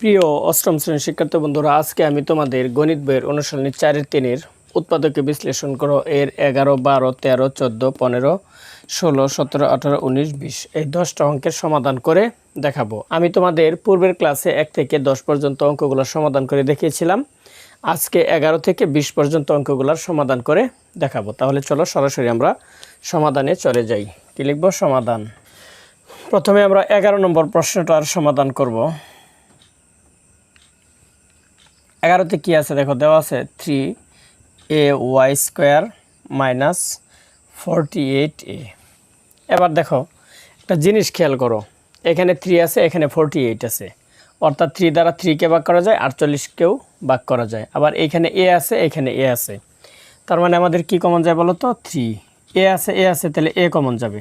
প্রিয় অষ্টম শ্রেণির শিক্ষার্থী বন্ধুরা, আজকে আমি তোমাদের গণিত বইয়ের অনুশীলনী চারের তিনের উৎপাদকে বিশ্লেষণ করো। এর এগারো, বারো, তেরো, চোদ্দ, পনেরো, ষোলো, সতেরো, আঠারো, উনিশ, বিশ। এই দশটা অঙ্কের সমাধান করে দেখাবো। আমি তোমাদের পূর্বের ক্লাসে এক থেকে দশ পর্যন্ত অঙ্কগুলোর সমাধান করে দেখিয়েছিলাম। আজকে এগারো থেকে বিশ পর্যন্ত অঙ্কগুলোর সমাধান করে দেখাবো। তাহলে চলো সরাসরি আমরা সমাধানে চলে যাই। কী লিখব? সমাধান। প্রথমে আমরা এগারো নম্বর প্রশ্নটার সমাধান করব। এগারোতে কী আছে? দেখো, দেওয়া আছে three a y square minus forty eight a এবার দেখো, একটা জিনিস খেয়াল করো, এখানে থ্রি আছে, এখানে ফোরটি এইট আছে। অর্থাৎ থ্রি দ্বারা থ্রিকে ভাগ করা যায় আটচল্লিশকেও ভাগ করা যায়। আবার এইখানে এ আছে, এখানে এ আছে। তার মানে আমাদের কি কমন যায় বলো তো? থ্রি এ আছে এ আছে, তাহলে এ কমন যাবে।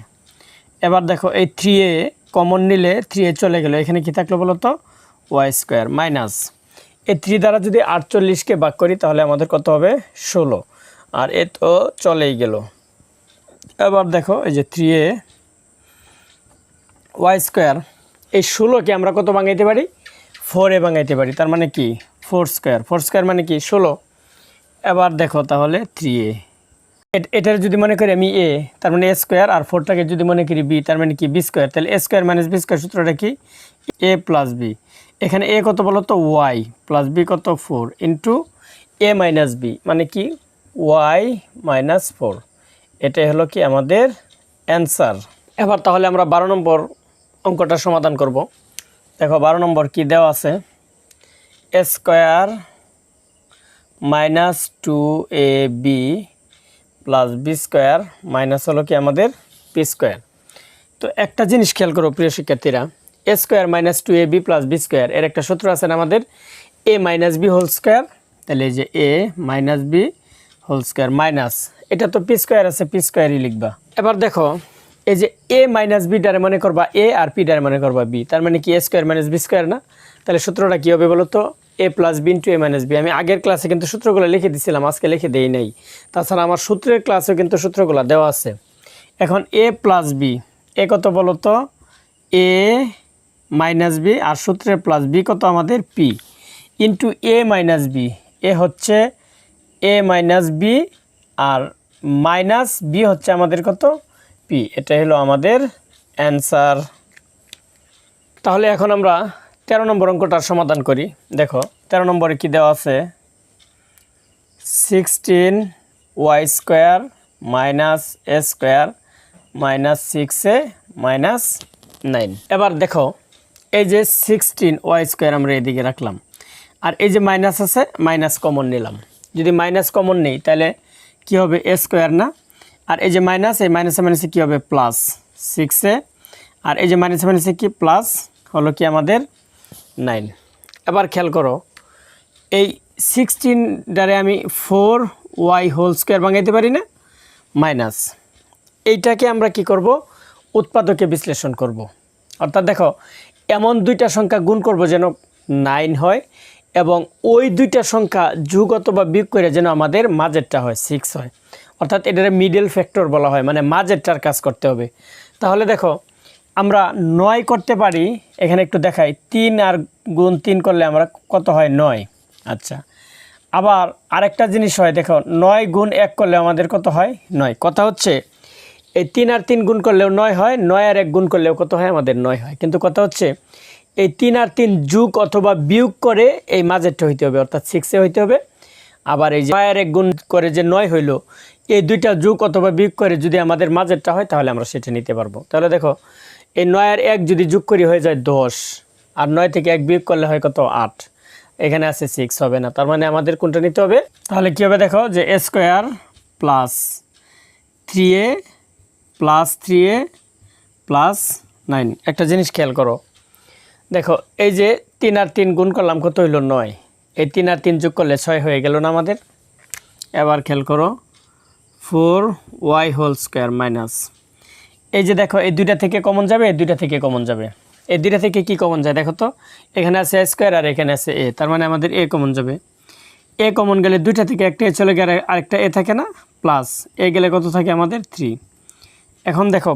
এবার দেখো, এই থ্রি এ কমন নিলে থ্রি এ চলে গেল। এখানে কি থাকল বলো তো? ওয়াই স্কোয়ার মাইনাস এই থ্রি দ্বারা যদি আটচল্লিশকে ভাগ করি, তাহলে আমাদের কত হবে? ষোলো। আর এ তো চলেই গেল। এবার দেখো, এই যে থ্রি এ ওয়াই স্কোয়ার এই ষোলোকে আমরা কত ভাঙাইতে পারি? ফোর এ ভাঙাইতে পারি। তার মানে কি? ফোর স্কোয়ার ফোর স্কোয়ার মানে কি? ষোলো। এবার দেখো তাহলে থ্রি এ। এটার যদি মনে করি আমি এ তার মানে এ স্কোয়ার আর ফোরটাকে যদি মনে করি বি তার মানে কি? বি স্কোয়ার তাহলে a square minus b square সূত্রটা কি? এ প্লাস বি এখানে এ কত বলো তো? ওয়াই প্লাস বি কত? Four into a minus b মানে কি? ওয়াই মাইনাস ফোর এটাই হলো কি আমাদের অ্যান্সার এবার তাহলে আমরা বারো নম্বর অঙ্কটা সমাধান করব। দেখো, বারো নম্বর কি দেওয়া আছে? Square minus two a b plus b square minus হলো কি আমাদের পি স্কোয়ার তো একটা জিনিস খেয়াল করো, প্রিয় শিক্ষার্থীরা। A square minus two a b plus b square এর একটা সূত্র আছে না আমাদের? A minus b whole square তাহলে এই যে a minus b whole square minus এটা তো পি স্কোয়ার আছে পি স্কোয়ারই লিখবা। এবার দেখো, এই যে এ মাইনাস বি ডারে মনে করবা এ আর পি ডারে মনে করবা বি তার মানে কি a square minus b square না? তাহলে সূত্রটা কী হবে বলো তো? A plus b into a minus b আমি আগের ক্লাসে কিন্তু সূত্রগুলো লিখে দিছিলাম, আজকে লিখে দেই নাই। তাছাড়া আমার সূত্রের ক্লাসেও কিন্তু সূত্রগুলো দেওয়া আছে। এখন এ প্লাস বি এ কত বলো তো? এ মাইনাস বি আর সূত্রের প্লাস বি কত আমাদের p? Into a minus b a হচ্ছে এ মাইনাস বি আর মাইনাস বি হচ্ছে আমাদের কত? পি এটা হলো আমাদের অ্যান্সার তাহলে এখন আমরা তেরো নম্বর অঙ্কটার সমাধান করি। দেখো, তেরো নম্বরে কি দেওয়া আছে? Sixteen y square minus a square minus six a minus nine এবার দেখো এই যে সিক্সটিন ওয়াই স্কোয়ার আমরা এদিকে রাখলাম। আর এই যে মাইনাস আছে মাইনাস কমন নিলাম। যদি মাইনাস কমন নেই, তাহলে কি হবে? এ স্কোয়ার না। আর এই যে মাইনাস এই মাইনাসে মাইনাসে কী হবে? প্লাস সিক্সে আর এই যে মাইনাসে মাইনাসে কি? প্লাস হলো কি আমাদের নাইন এবার খেয়াল করো, এই সিক্সটিন দ্বারে আমি ফোর ওয়াই হোল স্কোয়ার ভাঙাইতে পারি না? মাইনাস এইটাকে আমরা কি করব? উৎপাদকে বিশ্লেষণ করব। অর্থাৎ দেখো এমন দুইটা সংখ্যা গুণ করব যেন নাইন হয় এবং ওই দুইটা সংখ্যা যুগ অথবা বিয়োগ করে যেন আমাদের মাঝেরটা হয় সিক্স হয়। অর্থাৎ এটার মিডল ফ্যাক্টর বলা হয় মানে মাঝেরটার কাজ করতে হবে। তাহলে দেখো, আমরা নয় করতে পারি, এখানে একটু দেখাই, তিন আর গুণ তিন করলে আমরা কত হয় নয়? আচ্ছা আবার আরেকটা জিনিস হয়, দেখো, নয় গুণ এক করলে আমাদের কত হয়? নয়। কথা হচ্ছে এই তিন আর তিন গুণ করলেও নয় হয়, নয় আর এক গুণ করলেও কত হয়? আমাদের নয় হয়। কিন্তু কথা হচ্ছে, এই তিন আর তিন যুগ অথবা বিয়োগ করে এই মাঝেরটা হইতে হবে, অর্থাৎ সিক্সে হইতে হবে। আবার এই যে নয় আর এক গুণ করে যে নয় হইল, এই দুইটা যুগ অথবা বিয়োগ করে যদি আমাদের মাঝেরটা হয়, তাহলে আমরা সেটা নিতে পারব। তাহলে দেখো, এই নয় আর এক যদি যোগ করি হয়ে যায় দশ, আর নয় থেকে এক বিয়োগ করলে হয় কত? আট। এখানে আছে সিক্স হবে না। তার মানে আমাদের কোনটা নিতে হবে? তাহলে কী হবে দেখো, যে square plus three a plus three a plus nine একটা জিনিস খেয়াল করো। দেখো, এই যে তিন আর তিন গুণ করলাম, কত হইল নয়? এই তিন আর তিন যোগ করলে ছয় হয়ে গেল না আমাদের? এবার খেয়াল করো four y whole square minus এই যে দেখো, এই দুইটা থেকে কমন যাবে, এই দুইটা থেকে কমন যাবে। এই দুইটা থেকে কি কমন যায়? দেখো তো, এখানে আছে স্কোয়ার আর এখানে আছে এ তার মানে আমাদের এ কমন যাবে। এ কমন গেলে দুইটা থেকে একটা এ চলে গেলে আরেকটা এ থাকে না? প্লাস এ গেলে কত থাকে আমাদের? থ্রি এখন দেখো,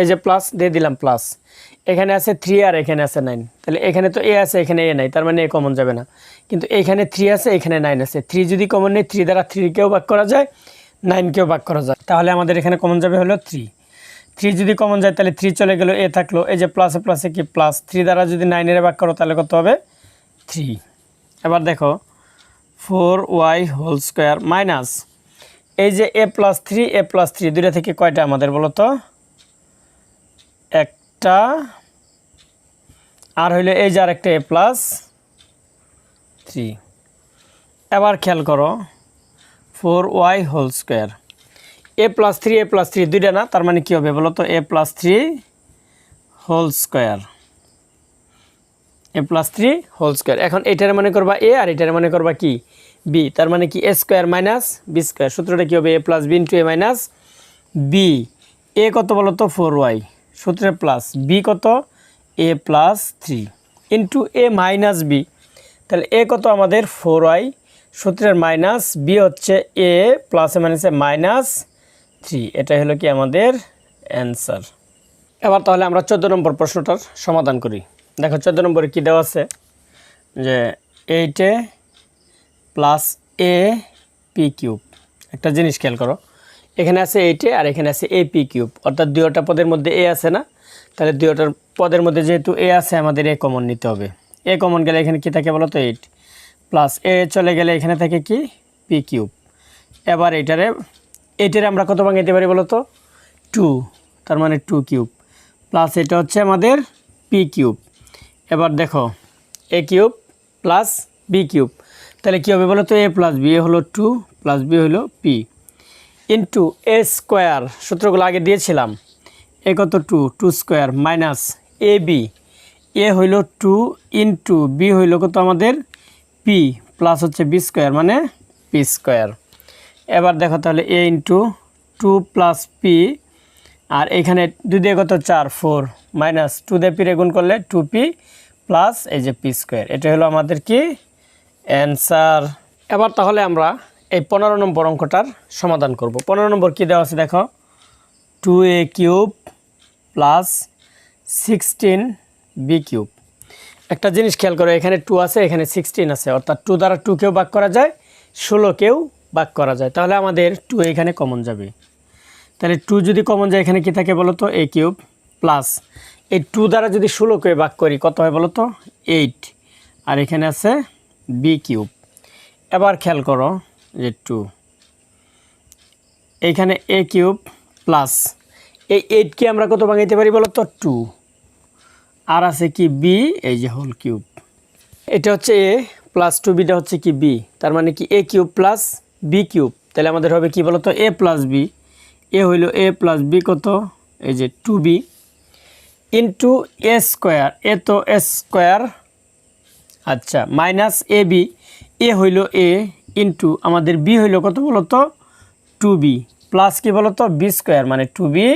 এই যে প্লাস দিয়ে দিলাম প্লাস এখানে আছে থ্রি আর এখানে আছে নাইন তাহলে এখানে তো এ আছে, এখানে এ নাই, তার মানে এ কমন যাবে না। কিন্তু এখানে থ্রি আছে, এখানে নাইন আছে। থ্রি যদি কমন নেই থ্রি দ্বারা থ্রিকেও ভাগ করা যায় নাইনকেও ভাগ করা যায়। তাহলে আমাদের এখানে কমন যাবে হলো থ্রি থ্রি যদি কমন যায়, তাহলে থ্রি চলে গেলো এ থাকল। এই যে প্লাসে প্লাসে কি প্লাস থ্রি দ্বারা যদি নাইনের ভাগ করো, তাহলে কত হবে? থ্রি এবার দেখো four y whole square minus এই যে a plus three a plus three দুইটা থেকে কয়টা আমাদের বলো তো? একটা, আর হইল এই যে আরেকটা এ প্লাস থ্রি এবার খেয়াল করো four y whole square a plus three a plus three দুইটা না, তার মানে কী হবে বলো তো? A plus three whole square a plus three whole square এখন এটার মনে করবা এ আর এটার মনে করবা কি? বি তার মানে কি a square minus b square সূত্রটা কী হবে? A plus b into a minus b a কত বলো তো? ফোর ওয়াই সূত্রে প্লাস বি কত? A plus three into a minus b তাহলে এ কত আমাদের? ফোর ওয়াই সূত্রের মাইনাস বি হচ্ছে এ প্লাসে মাইনাসে মাইনাস থ্রি এটাই হলো কি আমাদের অ্যান্সার এবার তাহলে আমরা চোদ্দ নম্বর প্রশ্নটার সমাধান করি। দেখো, চোদ্দ নম্বরে কী দেওয়া আছে? যে এইটে প্লাস এ পি কিউব একটা জিনিস খেয়াল করো। এখানে আছে এইটে আর এখানে আছে এ পি কিউব অর্থাৎ দুইটা পদের মধ্যে এ আছে না? তাহলে দুইটার পদের মধ্যে যেহেতু এ আছে, আমাদের এ কমন নিতে হবে। এ কমন গেলে এখানে কী থাকে বলো তো এইট প্লাস এ চলে গেলে এখানে থাকে কি? পি কিউব এবার এটারে এইটারে আমরা কত ভাঙাইতে পারি বলো তো টু তার মানে টু কিউব প্লাস এটা হচ্ছে আমাদের পি কিউব এবার দেখো a cube plus b cube তাহলে কী হবে বলো তো এ প্লাস বি এ হলো টু প্লাস বি হলো পি ইন্টু এ স্কোয়ার সূত্রগুলো আগে দিয়েছিলাম। এ কত two two square minus a b a হইল টু ইন্টু বি হইল কত আমাদের? পি প্লাস হচ্ছে বি স্কোয়ার মানে পি স্কোয়ার এবার দেখো তাহলে a into two plus p আর এখানে দুই দিয়ে কত? চার ফোর মাইনাস টু দিয়ে পি গুণ করলে টু পি প্লাস এই যে পি স্কোয়ার এটা হলো আমাদের কি? অ্যান্সার এবার তাহলে আমরা এই পনেরো নম্বর অঙ্কটার সমাধান করব। পনেরো নম্বর কী দেওয়া আছে দেখো? Two a cube plus sixteen b cube একটা জিনিস খেয়াল করো, এখানে টু আছে, এখানে সিক্সটিন আছে। অর্থাৎ টু দ্বারা টুকেও ভাগ করা যায় ষোলোকেও ভাগ করা যায়। তাহলে আমাদের টু এখানে কমন যাবে। তাহলে টু যদি কমন যায়, এখানে কী থাকে বলো তো? এ কিউব প্লাস এই টু দ্বারা যদি ষোলোকে ভাগ করি, কত হয় বলো তো? এইট আর এখানে আছে বি কিউব এবার খেয়াল করো যে টু এইখানে এ কিউব প্লাস এই এইটকে আমরা কত ভাঙাইতে পারি বলো তো টু আর আছে কি বি এই যে হোল কিউব এটা হচ্ছে এ প্লাস টু বিটা হচ্ছে কি বি তার মানে কি a cube plus b cube তাহলে আমাদের হবে কি বলো তো এ প্লাস বি এ হইল এ প্লাস বি কত? এই যে two b into a square a তো এ স্কোয়ার আচ্ছা মাইনাস এ বি এ হইল এ ইন্টু আমাদের বি হইল কত বলতো? টু বি প্লাস কি বলতো? বি স্কোয়ার মানে টু বি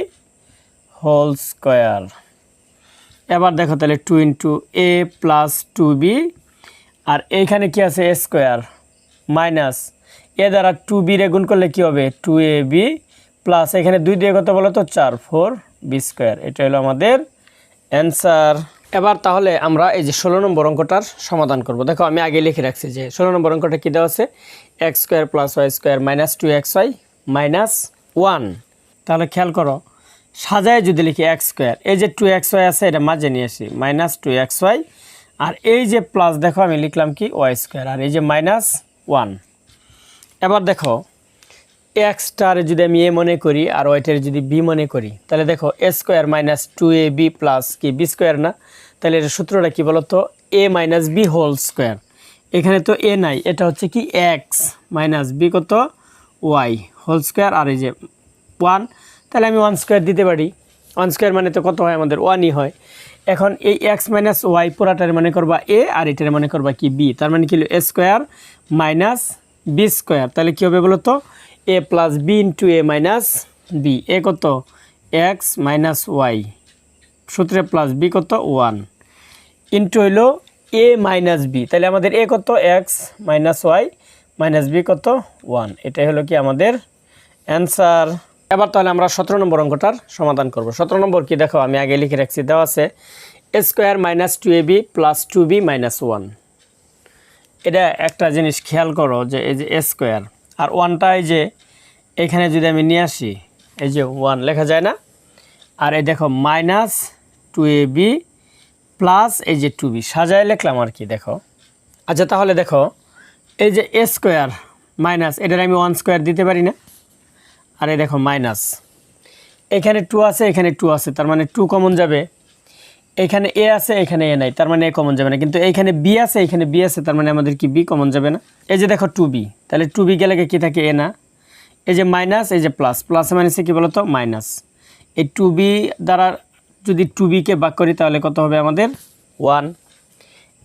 হোল স্কোয়ার এবার দেখো তাহলে two into a plus two b আর এইখানে কি আছে? এ স্কোয়ার মাইনাস এ দ্বারা টু বি রে গুণ করলে কি হবে? টু এ বি প্লাস এখানে দুই দিয়ে কত বলো তো চার ফোর বি স্কোয়ার এটা হলো আমাদের অ্যান্সার এবার তাহলে আমরা এই যে ষোলো নম্বর অঙ্কটার সমাধান করব। দেখো, আমি আগে লিখে রাখছি যে ষোলো নম্বর অঙ্কটা কী দেওয়া আছে? X square plus y square minus two x y minus one. তাহলে খেয়াল করো, সাজায় যদি লিখি এক্স স্কোয়ার, এই যে টু এক্স ওয়াই আছে, এটা মাঝে নিয়ে আসি, মাইনাস টু এক্স ওয়াই। আর এই যে প্লাস, দেখো, আমি লিখলাম কি? ওয়াই স্কোয়ার, আর এই যে মাইনাস ওয়ান। এবার দেখো এক্সটার যদি আমি এ মনে করি, আর ওয়াইটার যদি বি মনে করি, তাহলে দেখো, a square minus two a b plus কি? বি স্কোয়ার না? তাহলে এর সূত্রটা কী বলতো? A minus b whole square এখানে তো এ নাই, এটা হচ্ছে কি এক্স মাইনাস বি কত? ওয়াই হোল স্কোয়ার আর এই যে ওয়ান তাহলে আমি ওয়ান স্কোয়ার দিতে পারি। ওয়ান স্কোয়ার মানে তো কত হয়? আমাদের ওয়ানই হয়। এখন এই এক্স মাইনাস ওয়াই পুরাটার মনে করবা এ আর এটার মনে করবা কি বি তার মানে কি a square minus b square তাহলে কী হবে বলো তো a plus b into a minus b a কত? এক্স মাইনাস ওয়াই সূত্রে প্লাস বি কত? ওয়ান ইন্টু হইল এ মাইনাস বি তাহলে আমাদের এ কত? X minus y minus b কত? ওয়ান এটাই হলো কি আমাদের অ্যান্সার এবার তাহলে আমরা সতেরো নম্বর অঙ্কটার সমাধান করব। সতেরো নম্বর কি দেখো, আমি আগে লিখে রাখছি, দেওয়া আছে a square minus two a b plus two b minus one এটা একটা জিনিস খেয়াল করো যে এই যে এ স্কোয়ার আর ওয়ানটা এই যে এখানে যদি আমি নিয়ে আসি, এই যে ওয়ান লেখা যায় না? আর এই দেখো minus two a b plus এই যে টু বি সাজায় লিখলাম আর কি, দেখো। আচ্ছা তাহলে দেখো, এই যে এ স্কোয়ার মাইনাস এটার আমি ওয়ান স্কোয়ার দিতে পারি না। আর এই দেখো মাইনাস এখানে টু আছে, এখানে টু আছে, তার মানে টু কমন যাবে। এখানে এ আছে, এখানে এ নাই, তার মানে এ কমন যাবে না। কিন্তু এইখানে বি আছে, এখানে বি আছে, তার মানে আমাদের কি বি কমন যাবে না। এই যে দেখো টু বি তাহলে টু বি গেলে কি থাকে এ না? এই যে মাইনাস এই যে প্লাস প্লাস মাইনাসে কী বলতো? মাইনাস এই টু বি দ্বারা যদি টু বিকে বাক করি তাহলে কত হবে আমাদের? ওয়ান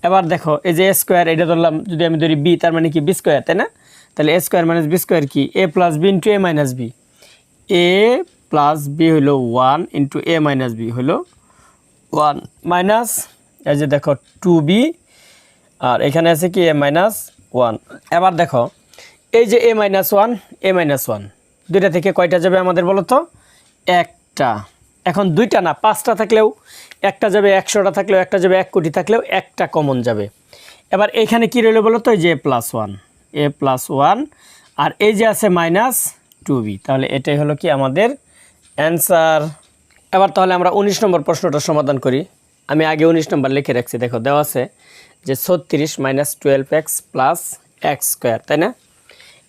এবার দেখো এই যে এ স্কোয়ার এটা ধরলাম যদি আমি ধরি বি তার মানে কি বি স্কোয়ার তাই না? তাহলে a square minus b square কি? A plus b into a minus b a plus b হলো one into a minus b হলো ওয়ান মাইনাস এই যে দেখো টু বি আর এখানে আছে কি এ মাইনাস ওয়ান এবার দেখো এই যে a minus one a minus one দুইটা থেকে কয়টা যাবে আমাদের বলো তো একটা। এখন দুইটা না, পাঁচটা থাকলেও একটা যাবে একশোটা থাকলেও, একটা যাবে এক কোটি থাকলেও একটা কমন যাবে। এবার এখানে কী রইল বলো তো, এই যে plus one a plus one আর এই যে আছে মাইনাস টু বি তাহলে এটাই হলো কি আমাদের অ্যান্সার এবার তাহলে আমরা উনিশ নম্বর প্রশ্নটা সমাধান করি। আমি আগে উনিশ নম্বর লিখে রাখছি, দেখো দেওয়া আছে যে ছত্রিশ minus twelve x plus x square তাই না?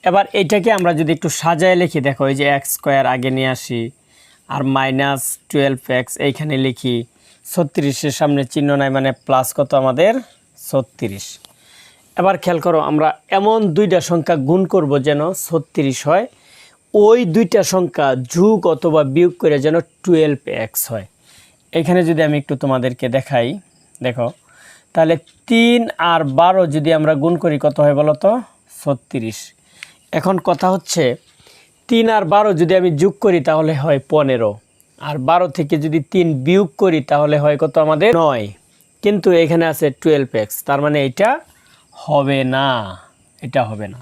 এবার এটাকে আমরা যদি একটু সাজায় লিখি, দেখো এই যে এক্স স্কোয়ার আগে নিয়ে আসি। আর মাইনাস টুয়েলভ এক্স এইখানে লিখি ছত্রিশের সামনে চিহ্ন নাই মানে প্লাস কত আমাদের? ছত্রিশ। এবার খেয়াল করো, আমরা এমন দুইটা সংখ্যা গুণ করব যেন ছত্রিশ হয়। ওই দুইটা সংখ্যা যুগ অথবা বিয়োগ করে যেন টুয়েলভ এক্স হয়। এখানে যদি আমি একটু তোমাদেরকে দেখাই, দেখো, তাহলে তিন আর বারো যদি আমরা গুণ করি কত হয় বলো তো? ছত্রিশ। এখন কথা হচ্ছে তিন আর বারো যদি আমি যোগ করি তাহলে হয় পনেরো। আর বারো থেকে যদি তিন বিয়োগ করি তাহলে হয় কত আমাদের? নয়। কিন্তু এখানে আছে টুয়েলভ এক্স তার মানে এটা হবে না। এটা হবে না।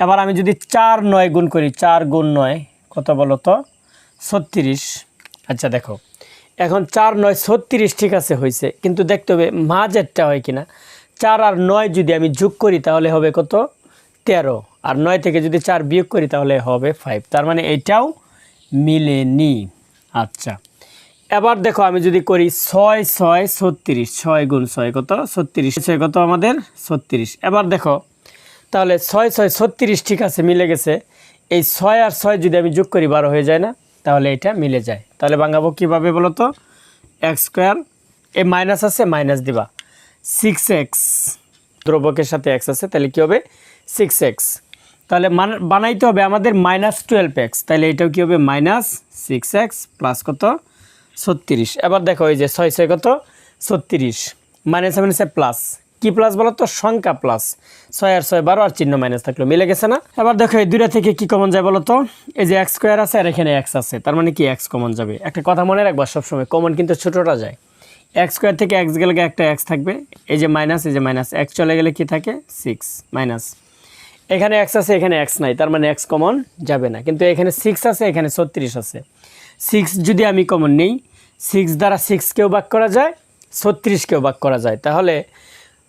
এবার আমি যদি চার নয় গুণ করি, চার গুণ নয়, কত বলো তো? ছত্রিশ। আচ্ছা দেখো। এখন চার নয় ছত্রিশ ঠিক আছে হয়েছে কিন্তু দেখতে হবে মাঝেরটা হয় কিনা। চার আর নয় যদি আমি যোগ করি তাহলে হবে কত? তেরো। আর নয় থেকে যদি চার বিয়োগ করি তাহলে হবে ফাইভ তার মানে এটাও মিলেনি। আচ্ছা। এবার দেখো আমি যদি করি ছয় ছয়, ছত্রিশ। ছয় গুণ ছয় কত? ছত্রিশ। ছয় কত আমাদের? ছত্রিশ। এবার দেখো, তাহলে ছয় ছয়, ছত্রিশ ঠিক আছে, মিলে গেছে। এই ছয় আর ছয় যদি আমি যোগ করি বারো হয়ে যায় না, তাহলে এটা মিলে যায়। তাহলে বাঙাবো কীভাবে বলো তো এক্স স্কোয়ার এ মাইনাস আছে মাইনাস দিবা। সিক্স এক্স দ্রব্যকের সাথে এক্স আছে, তাহলে কী হবে? সিক্স এক্স তাহলে মান বানাইতে হবে আমাদের মাইনাস টুয়েলভ এক্স তাহলে এটাও কী হবে? মাইনাস সিক্স এক্স প্লাস কত? ছত্রিশ। এবার দেখো এই যে ছয় ছয় কত? ছত্রিশ। মাইনাস মাইনাসে প্লাস কি প্লাস বলো তো? সংখ্যা প্লাস ছয় আর ছয় বারো আর চিহ্ন মাইনাস থাকল। মিলে গেছে না? এবার দেখো এই দুইটা থেকে কি কমন যায় বলো তো? এই যে এক্স স্কোয়ার আছে আর এখানে এক্স আছে। তার মানে কি এক্স কমন যাবে? একটা কথা মনে রাখবা সবসময় কমন কিন্তু ছোটোটা যায়। এক্স স্কোয়ার থেকে এক্স গেলে একটা এক্স থাকবে। এই যে মাইনাস এই যে মাইনাস এক্স চলে গেলে কি থাকে? সিক্স মাইনাস এখানে এক্স আছে, এখানে এক্স নাই, তার মানে এক্স কমন যাবে না। কিন্তু এখানে সিক্স আছে, এখানে ছত্রিশ আছে। সিক্স যদি আমি কমন নেই সিক্স দ্বারা সিক্সকেও ভাগ করা যায় ছত্রিশকেও ভাগ করা যায়। তাহলে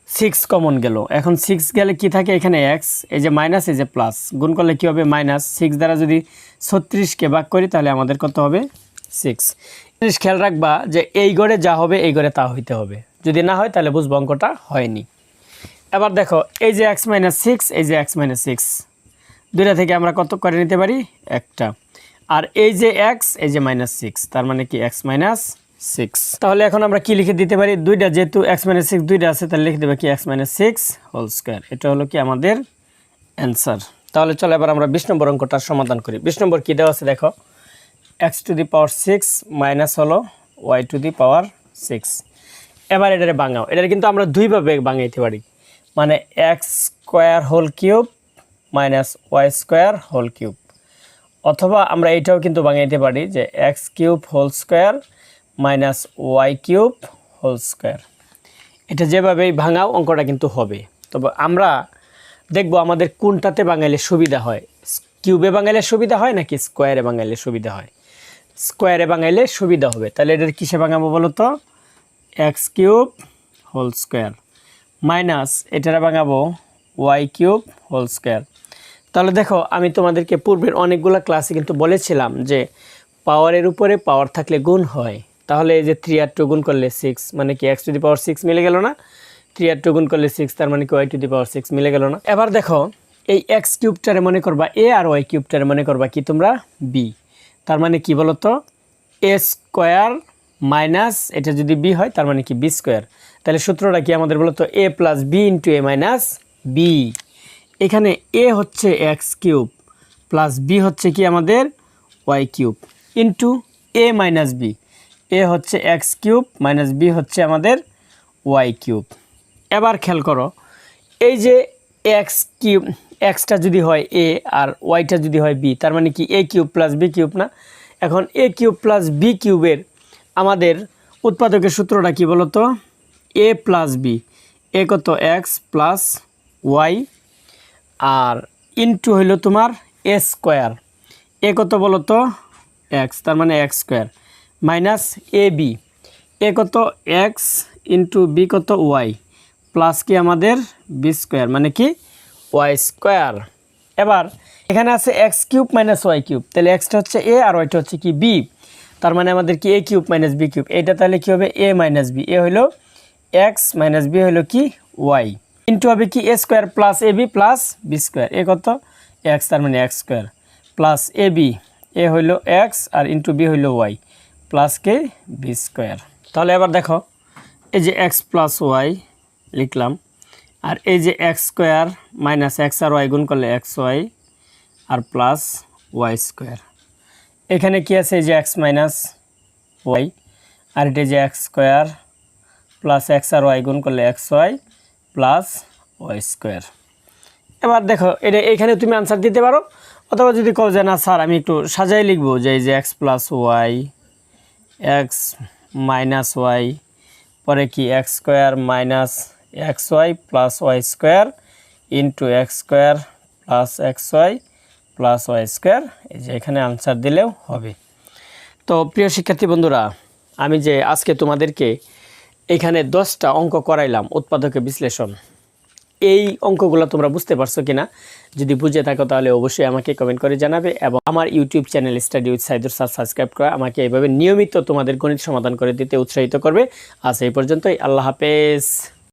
সিক্স কমন গেল। এখন সিক্স গেলে কি থাকে? এখানে এক্স এই যে মাইনাস এই যে প্লাস গুণ করলে কী হবে? মাইনাস সিক্স দ্বারা যদি ছত্রিশকে ভাগ করি, তাহলে আমাদের কত হবে? সিক্স জিনিস খেয়াল রাখবা যে এই গড়ে যা হবে, এই গড়ে তা হইতে হবে। যদি না হয়, তাহলে বুঝব অঙ্কটা হয়নি। এবার দেখো, এই যে এক্স মাইনাস সিক্স এই যে এক্স মাইনাস সিক্স দুইটা থেকে আমরা কত করে নিতে পারি? একটা। আর এই যে এক্স এই যে মাইনাস সিক্স তার মানে কি এক্স মাইনাস সিক্স তাহলে এখন আমরা কি লিখে দিতে পারি? দুইটা যেহেতু এক্স মাইনাস সিক্স দুইটা আছে, তাহলে লিখে দেবে কি x minus six whole square এটা হলো কি আমাদের অ্যান্সার তাহলে চলো এবার আমরা বিশ নম্বর অঙ্কটার সমাধান করি। বিশ নম্বর কী দেওয়া আছে দেখো? X to the power six minus হলো y to the power six এবার এটারে বাঙাও এটারে কিন্তু আমরা দুইভাবে বাঙাইতে পারি। মানে x square whole cube minus y square whole cube. অথবা আমরা এটাও কিন্তু বাঙাইতে পারি যে x cube whole square minus y cube whole square. এটা যেভাবেই ভাঙাও অঙ্কটা কিন্তু হবে। তবে আমরা দেখব আমাদের কোনটাতে বাঙাইলে সুবিধা হয়। কিউবে বাঙাইলে সুবিধা হয় নাকি স্কোয়ারে বাঙাইলে সুবিধা হয়? স্কোয়ারে বাঙাইলে সুবিধা হবে। তাহলে এটার কিসে বাঙাবো বলো তো x cube whole square. Minus, এটারে বাঙাবো ওয়াই কিউব হোল স্কোয়ার। তাহলে দেখো, আমি তোমাদেরকে পূর্বের অনেকগুলো ক্লাসে কিন্তু বলেছিলাম যে পাওয়ারের উপরে পাওয়ার থাকলে গুণ হয়। তাহলে এই যে থ্রি আর টু গুণ করলে সিক্স মানে কি x to the power six মিলে গেল না? থ্রি আর টু গুণ করলে সিক্স তার মানে কি y to the power six মিলে গেল না? এবার দেখো, এই এক্স কিউবটারে মনে করবা এ আর ওয়াই কিউবটারে মনে করবা কি তোমরা? বি তার মানে কি বলো তো এ স্কোয়ার মাইনাস এটা যদি বি হয়, তার মানে কি বি স্কোয়ার তাহলে সূত্রটা কি আমাদের বলতো? A plus b into a minus b এখানে এ হচ্ছে এক্স কিউব প্লাস বি হচ্ছে কি আমাদের y cube into a minus b a হচ্ছে এক্স কিউব মাইনাস বি হচ্ছে আমাদের ওয়াই কিউব এবার খেয়াল করো, এই যে এক্স কিউব এক্সটা যদি হয় এ আর ওয়াইটা যদি হয় বি তার মানে কি a cube plus b cube না? এখন এ কিউব প্লাস বি কিউবের আমাদের উৎপাদকের সূত্রটা কি বলো তো এ প্লাস বি এ কত এক্স প্লাস ওয়াই আর ইনটু হইল তোমার এ স্কোয়ার এ কত বলো তো এক্স তার মানে x square minus a b a কত এক্স ইন্টু বি কত ওয়াই প্লাস কি আমাদের বি স্কোয়ার মানে কি? ওয়াই স্কোয়ার এবার, এখানে আছে x cube minus y cube তাহলে এক্সটা হচ্ছে এ আর ওয়াইটা হচ্ছে কি বি তার মানে আমাদের কি a cube minus b cube এটা তাহলে কি হবে? এ মাইনাস বি এ হলো এক্স মাইনাস বি হলো কি? ওয়াই ইন্টু হবে কি? A square plus a b plus b square এ কত? এক্স তার মানে x square plus a b এ হইল এক্স আর ইন্টু বি হইল ওয়াই প্লাস কে বি স্কোয়ার তাহলে এবার দেখো, এই যে এক্স প্লাস ওয়াই লিখলাম, আর এই যে এক্স স্কোয়ার মাইনাস এক্স আর ওয়াই গুণ করলে এক্স ওয়াই আর প্লাস ওয়াই স্কোয়ার এখানে কি আছে? এই যে এক্স মাইনাস ওয়াই আর এটা যে এক্স স্কোয়ার প্লাস এক্স আর ওয়াই গুণ করলে x y plus y square এবার দেখো, এটা এখানে তুমি আনসার দিতে পারো, অথবা যদি কও যে না স্যার আমি একটু সাজাই লিখব যে এই যে x plus y x minus y পরে কি x square minus x y plus y square into x square plus x y plus y square এই যে এখানে আনসার দিলেও হবে। তো প্রিয় শিক্ষার্থী বন্ধুরা, আমি যে আজকে তোমাদেরকে এখানে দশটা অঙ্ক করাইলাম উৎপাদকের বিশ্লেষণ। এই অঙ্কগুলো তোমরা বুঝতে পারছ কিনা? যদি বুঝে থাকো তাহলে অবশ্যই আমাকে কমেন্ট করে জানাবে এবং আমার YouTube channel study with Saidur sir subscribe করে আমাকে এইভাবে নিয়মিত তোমাদের গণিত সমাধান করে দিতে উৎসাহিত করবে। আজ এই পর্যন্তই। আল্লাহ হাফেজ।